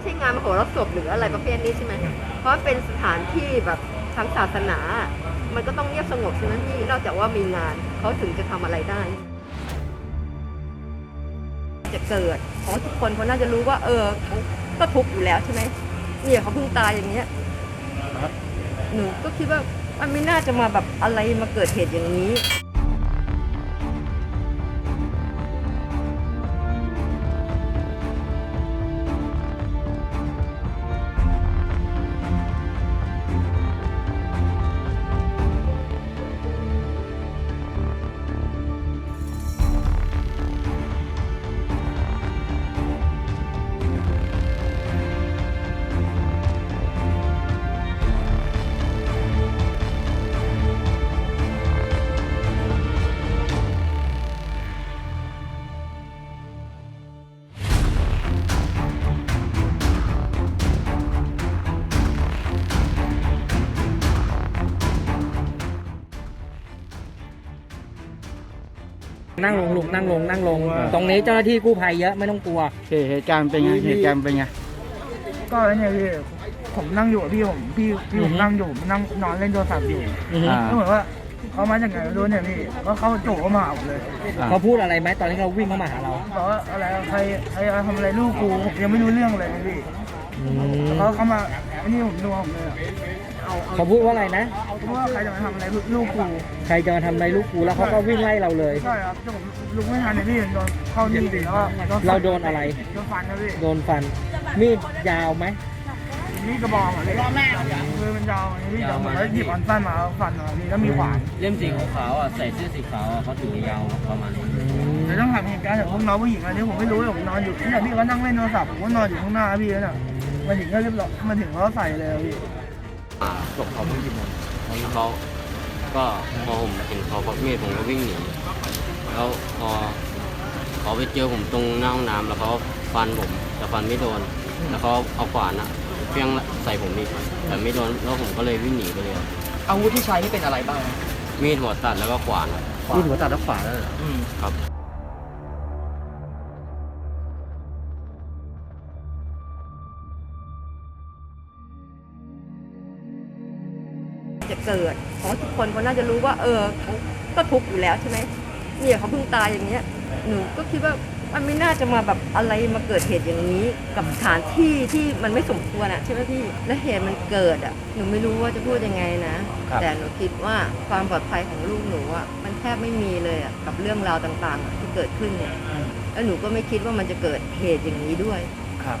ไม่ใช่งานมโหรสพหรืออะไรประเภทนี้ใช่ไหมเพราะเป็นสถานที่แบบทางศาสนา มันก็ต้องเงียบสงบใช่ไหมพี่นอกจากว่ามีงานเขาถึงจะทำอะไรได้ จะเกิดเพราะทุกคนเขาน่าจะรู้ว่า เออเขาก็ทุกข์อยู่แล้วใช่ไหมเนี่ยเขาเพิ่งตายอย่างเงี้ยหนูก็คิดว่ามันไม่น่าจะมาแบบอะไรมาเกิดเหตุอย่างนี้ นั่งลงลูกนั่งลงนั่งลง ตรงนี้เจ้าหน้าที่กู้ภัยเยอะไม่ต้องกลัวเหตุเหตุการณ์เป็นไงเหตุการณ์เป็นไง ก็เนี่ยพี่ผมนั่งอยู่กับพี่ผมพี่พี่ผอือมฮึนั่งอยู่นั่งนอนเล่นโทรศัพท์อยู่อือฮึอ่าก็เหมือนว่าเขามาจากไหนไม่รู้เนี่ยพี่ก็เขาโจเข้ามาหาผมเลยอ่าเขาพูดอะไรไหมตอนที่เขาวิ่งเข้ามาหาเราบอกว่าอะไรใครใครทำอะไรลูกกูผมยังไม่รู้เรื่องเลยนะพี่อืมแล้วเขาเข้ามาอันนี้ผมดูผมเลยอะ เขาพูดว่าอะไรนะเพราะว่าใครจะมาทำอะไรลูกกูใครจะมาทำอะไรลูกกูแล้วเขาก็วิ่งไล่เราเลย ใช่ครับแต่ผมลุกไม่ทันเลยพี่โดนเข้านี่แล้วก็โดนฟัเราโดนอะไร โดนฟันนะพี่โดนฟัน มีดยาวไหมนี่กระบอกอะพี่คือมันยาวอย่างนี้พี่เดี๋ยวผมก็หยิบอันสั้นมาฟันมาพี่แล้วมีขวานเล่มสีขาวๆอะใส่เสื้อสีขาวอะเขาถือยาวประมาณนี้เดี๋ยวต้องถามเหตุการณ์จากพวกน้องผู้หญิงอันนี้ผมไม่รู้ผมนอนอยู่ที่พี่เขานั่งเล่นโทรศัพท์ผมก็นอนอยู่ข้างหน้าพี่นั่นน่ะมาถึงก็เรียบร้อยมาถึงเขาก็ใส่เลยอะพี่ อ่าศพเขาเพิ่งยิงแล้วเขาก็พอผมเห็นเขาควักมีดผมก็วิ่งหนีแล้วพอเขาไปเจอผมตรงหน้าห้องน้ำแล้วเขาฟันผมแต่ฟันไม่โดน แล้วเขาเอาขวานอะเพียงใส่ผมอีกแต่ไม่โดนแล้วผมก็เลยวิ่งหนีไปเลยครับอาวุธที่ใช้นี่เป็นอะไรบ้างมีดหัวตัดแล้วก็ขวานครับมีดหัวตัดและขวานแล้วเหรอครับ เกิดเพราะทุกคนเขาน่าจะรู้ว่า เออเขาก็ทุกข์อยู่แล้วใช่ไหมเนี่ยเขาเพิ่งตายอย่างเงี้ยหนูก็คิดว่ามันไม่น่าจะมาแบบอะไรมาเกิดเหตุอย่างนี้ กับสถานที่ที่มันไม่สมควรอะใช่ไหมพี่และเหตุมันเกิดอะหนูไม่รู้ว่าจะพูดยังไงนะ แต่หนูคิดว่าความปลอดภัยของลูกหนูอะมันแทบไม่มีเลยอะกับเรื่องราวต่างๆอะที่เกิดขึ้นเนี่ยแล้วหนูก็ไม่คิดว่ามันจะเกิดเหตุอย่างนี้ด้วยครับ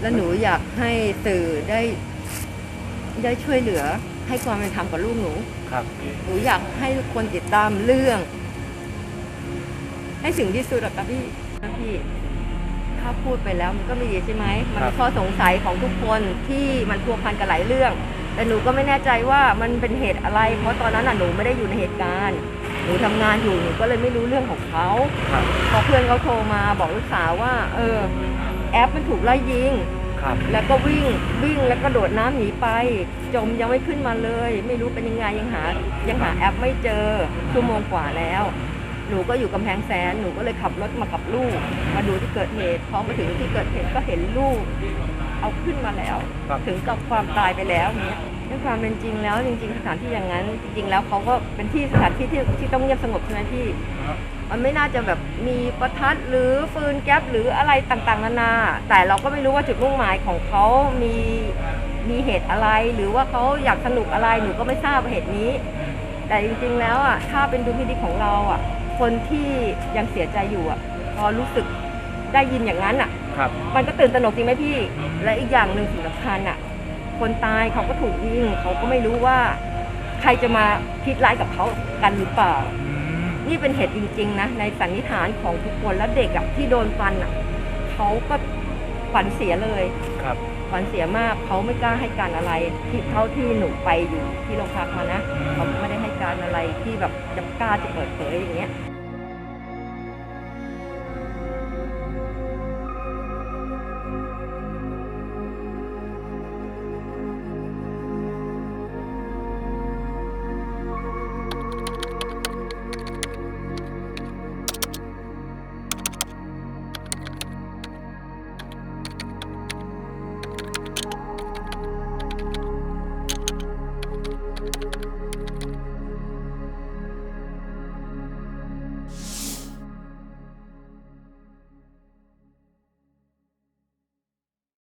แล้วหนูอยากให้สื่อได้ได้ช่วยเหลือ ให้ความเป็นธรรมกับลูกหนู ครับ หนูอยากให้ทุกคนติดตามเรื่อง ให้ถึงที่สุดอะค่ะพี่นะพี่ ถ้าพูดไปแล้วมันก็ไม่ดีใช่ไหม มันเป็นข้อสงสัยของทุกคนที่มันพัวพันกับหลายเรื่อง แต่หนูก็ไม่แน่ใจว่ามันเป็นเหตุอะไร เพราะตอนนั้นน่ะหนูไม่ได้อยู่ในเหตุการณ์ หนูทำงานอยู่หนูก็เลยไม่รู้เรื่องของเขาครับพอเพื่อนเขาโทรมาบอกลูกสาวว่า เออ แอปมันถูกไล่ยิง ครับ แล้วก็วิ่งวิ่งแล้วก็โดดน้ำหนีไป จมยังไม่ขึ้นมาเลย ไม่รู้เป็นยังไงยังหายังหาแอปไม่เจอชั่วโมงกว่าแล้ว หนูก็อยู่กำแพงแสนหนูก็เลยขับรถมากับลูก มาดูที่เกิดเหตุพอมาถึงที่เกิดเหตุก็เห็นลูก เอาขึ้นมาแล้ว ครับ ถึงกับความตายไปแล้วเนี้ยด้วยความเป็นจริงแล้วจริง ๆ สถานที่อย่างนั้น จริง ๆ แล้วเขาก็เป็นที่สถานที่ที่ที่ต้องเงียบสงบใช่ไหมพี่ มันไม่น่าจะแบบมีประทัดหรือฟืนแก๊ปหรืออะไรต่างๆนานา แต่เราก็ไม่รู้ว่าจุดมุ่งหมายของเขามีมีเหตุอะไร หรือว่าเขาอยากสนุกอะไรหนูก็ไม่ทราบเหตุนี้ แต่จริงๆแล้วอะถ้าเป็นดุลพินิจของเราอะคนที่ยังเสียใจอยู่อะพอรู้สึกได้ยินอย่างนั้นอะ ครับ มันก็ตื่นตระหนกจริงไหมพี่ และอีกอย่างหนึ่งสิ่งสำคัญอะ คนตายเขาก็ถูกยิงเขาก็ไม่รู้ว่า ใครจะมาคิดร้ายกับเขากันหรือเปล่า นี่เป็นเหตุจริง ๆ นะ ในสันนิษฐานของทุกคนและเด็กอะที่โดนฟันอะเขาก็ฝันเสียเลยครับฝันเสียมากเขาไม่กล้าให้การอะไร ที่เท่าที่หนูไปอยู่ที่โรงพักมานะเขาไม่ได้ให้การอะไรที่แบบจะกล้าจะเปิดเผยอย่างเงี้ย